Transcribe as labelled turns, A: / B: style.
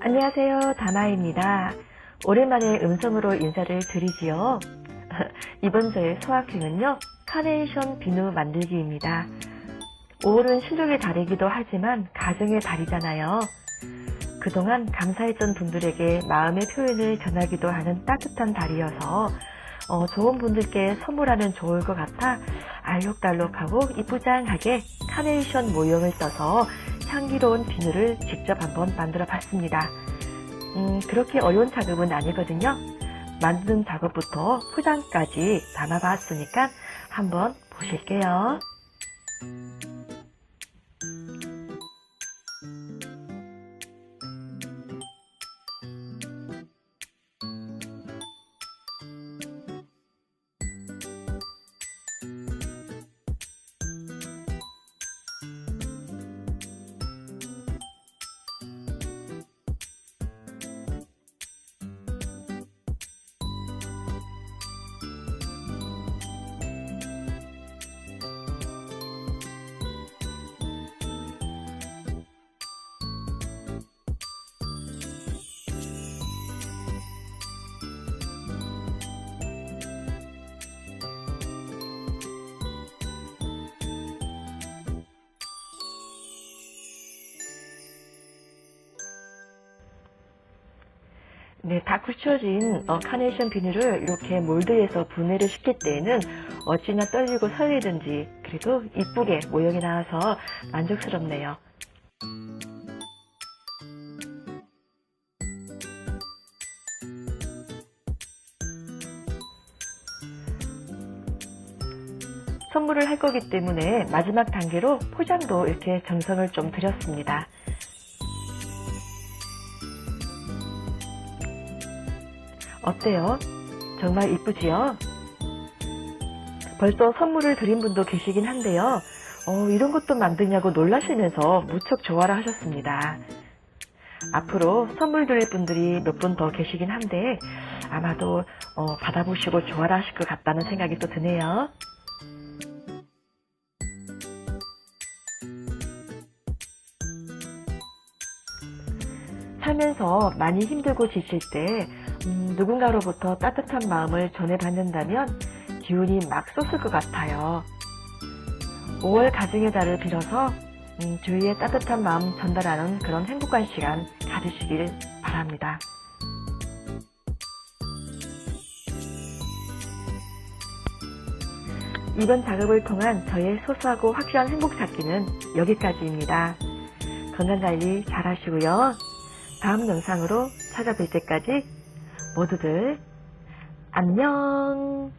A: 안녕하세요. 다나입니다. 오랜만에 음성으로 인사를 드리지요. 이번 저의 소확행은요, 카네이션 비누 만들기입니다. 5월은 실력의 달이기도 하지만 가정의 달이잖아요. 그동안 감사했던 분들에게 마음의 표현을 전하기도 하는 따뜻한 달이어서 어, 좋은 분들께 선물하면 좋을 것 같아 알록달록하고 이쁘장하게 카네이션 모형을 써서 향기로운 비누를 직접 한번 만들어 봤습니다. 음, 그렇게 어려운 작업은 아니거든요. 만드는 작업부터 포장까지 담아 봤으니까 한번 보실게요. 네, 다 굳혀진 어, 카네이션 비누를 이렇게 몰드에서 분해를 시킬 때에는 어찌나 떨리고 설레든지 그래도 이쁘게 모형이 나와서 만족스럽네요. 선물을 할 거기 때문에 마지막 단계로 포장도 이렇게 정성을 좀 들였습니다. 어때요? 정말 이쁘지요? 벌써 선물을 드린 분도 계시긴 한데요. 어, 이런 것도 만드냐고 놀라시면서 무척 좋아라 하셨습니다. 앞으로 선물 드릴 분들이 몇 분 더 계시긴 한데 아마도 어, 받아보시고 좋아라 하실 것 같다는 생각이 또 드네요. 살면서 많이 힘들고 지칠 때 음, 누군가로부터 따뜻한 마음을 전해받는다면 기운이 막 솟을 것 같아요. 5월 가정의 달을 빌어서 음, 주위에 따뜻한 마음 전달하는 그런 행복한 시간 가지시길 바랍니다. 이번 작업을 통한 저의 소소하고 확실한 행복 찾기는 여기까지입니다. 건강관리 잘 하시고요. 다음 영상으로 찾아뵐 때까지 모두들 안녕!